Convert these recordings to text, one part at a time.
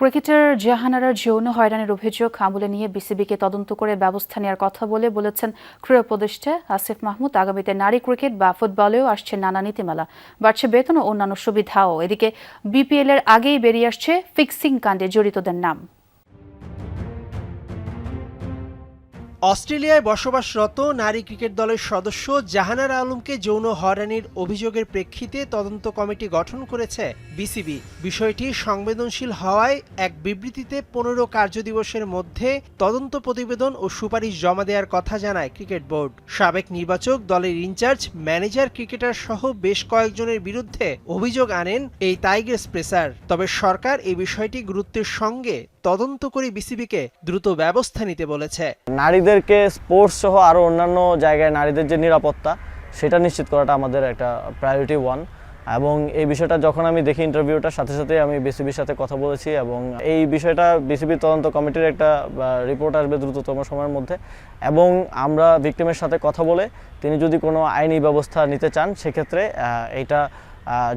Cricketer জাহানারার যৌন হয়রানির অভিযোগ আমলে নিয়ে বিসিবিকে তদন্ত করে ব্যবস্থা নেওয়ার কথা বলে বলেছেন ক্রীড়া উপদেষ্টা আসিফ মাহমুদ। আগামীতে নারী ক্রিকেট বা ফুটবলেও আসছে নানা নীতিমালা। বাড়ছে বেতন ও অন্যান্য সুবিধাও। এদিকে বিপিএল এর আগেই বেরিয়ে আসছে ফিক্সিং কাণ্ডে জড়িতদের নাম। অস্ট্রেলিয়ায় বসবাসরত নারী ক্রিকেট দলের সদস্য জাহানারা আলমকে যৌন হয়রানির অভিযোগের প্রেক্ষিতে তদন্ত কমিটি গঠন করেছে বিসিবি। বিষয়টি সংবেদনশীল হওয়ায় এক বিবৃতিতে পনেরো কার্যদিবসের মধ্যে তদন্ত প্রতিবেদন ও সুপারিশ জমা দেওয়ার কথা জানায় ক্রিকেট বোর্ড। সাবেক নির্বাচক, দলের ইনচার্জ, ম্যানেজার, ক্রিকেটার সহ বেশ কয়েকজনের বিরুদ্ধে অভিযোগ আনেন এই টাইগার্স প্রেসার। তবে সরকার এই বিষয়টি গুরুত্বের সঙ্গে তদন্ত করে বিসিবিকে দ্রুত ব্যবস্থা নিতে বলেছে। নারীদেরকে স্পোর্টস সহ আরও অন্যান্য জায়গায় নারীদের যে নিরাপত্তা, সেটা নিশ্চিত করাটা আমাদের একটা প্রায়োরিটি ওয়ান এবং এই বিষয়টা যখন আমি দেখি ইন্টারভিউটার সাথে সাথে আমি বিসিবির সাথে কথা বলেছি এবং এই বিষয়টা বিসিবি তদন্ত কমিটির একটা রিপোর্ট আসবে দ্রুততম সময়ের মধ্যে। এবং আমরা ভিক্টিমের সাথে কথা বলে তিনি যদি কোনো আইনি ব্যবস্থা নিতে চান, সেক্ষেত্রে এইটা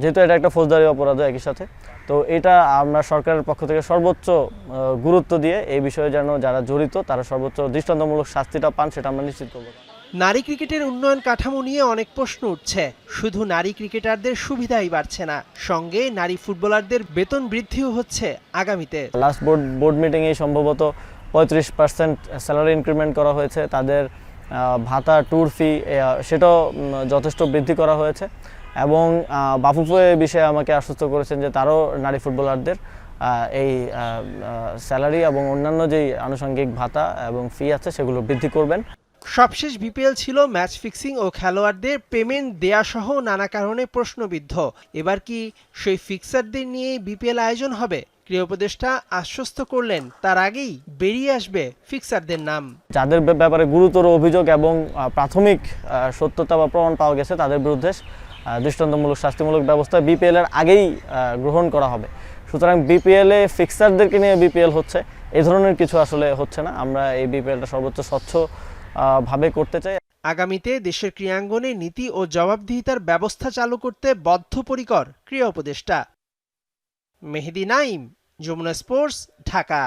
যেহেতু এটা একটা ফৌজদারি অপরাধ একই সাথে তো এটা আমরা সরকারের পক্ষ থেকে সর্বোচ্চ গুরুত্ব দিয়ে এই বিষয়ে যেন যারা জড়িত তারা সর্বোচ্চ দৃষ্টান্তমূলক শাস্তিটা পান সেটা আমরা নিশ্চিত করব। নারী ক্রিকেটের উন্নয়ন কাঠামো নিয়ে অনেক প্রশ্ন উঠছে। শুধু নারী ক্রিকেটারদের সুবিধাই বাড়ছে না সঙ্গে নারী ফুটবলারদের বেতন বৃদ্ধিও হচ্ছে আগামীতে। লাস্ট বোর্ড বোর্ড মিটিংয়ে সম্ভবত পঁয়ত্রিশ পার্সেন্ট স্যালারি ইনক্রিমেন্ট করা হয়েছে তাদের ভাতা ট্যুর ফি সেটাও যথেষ্ট বৃদ্ধি করা হয়েছে। এবং বাফুফু বিষয়ে আমাকে আশ্বস্ত করেছেন যে তারও নারী ফুটবলারদের এই স্যালারি এবং অন্যান্য যেই আনুষঙ্গিক ভাতা এবং ফি আছে সেগুলো বৃদ্ধি করবেন। সবশেষ বিপিএল ছিল ম্যাচ ফিক্সিং ও খেলোয়াড়দের পেমেন্ট দেয়া সহ নানা কারণে প্রশ্নবিদ্ধ। এবার কি সেই ফিক্সারদের নিয়ে বিপিএল আয়োজন হবে? ক্রীড়া উপদেষ্টা আশ্বস্ত করলেন তার আগেই বেরিয়ে আসবে ফিক্সারদের নাম। যাদের ব্যাপারে গুরুতর অভিযোগ এবং প্রাথমিক সত্যতা বা প্রমাণ পাওয়া গেছে তাদের বিরুদ্ধে দৃষ্টান্তমূলক শাস্তিমূলক ব্যবস্থা বিপিএল এর আগেই গ্রহণ করা হবে। সুতরাং বিপিএল এ ফিক্সারদেরকে নিয়ে বিপিএল হচ্ছে এই ধরনের কিছু আসলে হচ্ছে না। আমরা এই বিপিএলটা সর্বোচ্চ স্বচ্ছ ভাবে করতে চাই। আগামীতে দেশের ক্রীড়াঙ্গনে নীতি ও জবাবদিহিতার ব্যবস্থা চালু করতে বদ্ধপরিকর ক্রীড়া উপদেষ্টা। মেহেদি নাইম যমুনা স্পোর্টস ঢাকা।